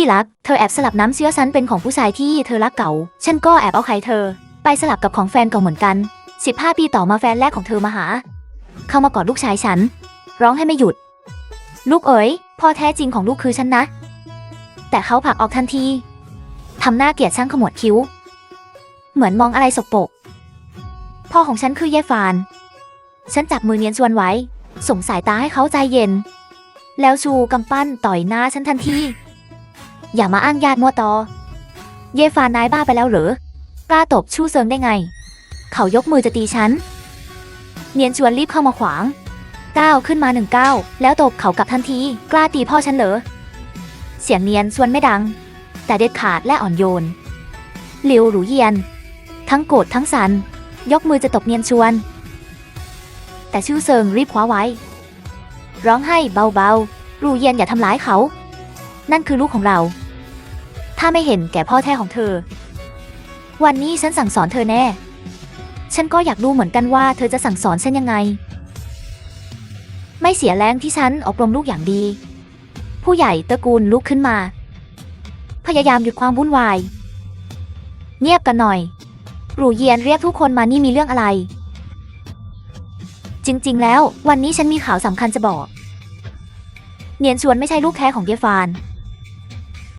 ที่รัก เธอแอบสลับน้ำเชื้อฉันเป็นของผู้ชายที่เธอรักเก่า ฉันก็แอบเอาไข่เธอ ไปสลับกับของแฟนเก่าเหมือนกัน 15 ปีต่อมาแฟนแรกของเธอมาหา เข้ามากอดลูกชายฉัน ร้องให้ไม่หยุด ลูกเอ๋ย พ่อแท้จริงของลูกคือฉันนะ แต่เขาผลักออกทันที ทำหน้าเกลียดช่างขมวดคิ้ว เหมือนมองอะไรสกปรก พ่อของฉันคือเย่ฟาน ฉันจับมือเนียนชวนไว้ ส่งสายตาให้เขาใจเย็น แล้วชูกำปั้นต่อยหน้าฉันทันที อย่ามาอ้างญาติมัวตอ เยฟานนายบ้าไปแล้วเหรอกล้าตบชู้เซิงได้ไง เขายกมือจะตีฉัน เนียนชวนรีบเข้ามาขวางก้าวขึ้นมาหนึ่งก้าวแล้วตบเขากลับทันที กล้าตีพ่อฉันเหรอ เสียงเนียนชวนไม่ดัง แต่เด็ดขาดและอ่อนโยนหลิวหรูเยียน ทั้งโกรธทั้งสัน ยกมือจะตบเนียนชวน แต่ชื่เซิงรีบคว้าไว้ ร้องให้เบาๆหรูเยียนอย่าทำร้ายเขา นั่นคือลูกของเรา ถ้าไม่เห็นแก่พ่อแท้ของเธอ วันนี้ฉันสั่งสอนเธอแน่ ฉันก็อยากรู้เหมือนกันว่าเธอจะสั่งสอนฉันยังไง ไม่เสียแรงที่ฉันอบรมลูกอย่างดี ผู้ใหญ่ตระกูลลุกขึ้นมา พยายามหยุดความวุ่นวาย เงียบกันหน่อย หรูเยียนเรียกทุกคนมานี่มีเรื่องอะไร จริงๆ แล้ว วันนี้ฉันมีข่าวสำคัญจะบอก เนียนชวนไม่ใช่ลูกแท้ของเยฟาน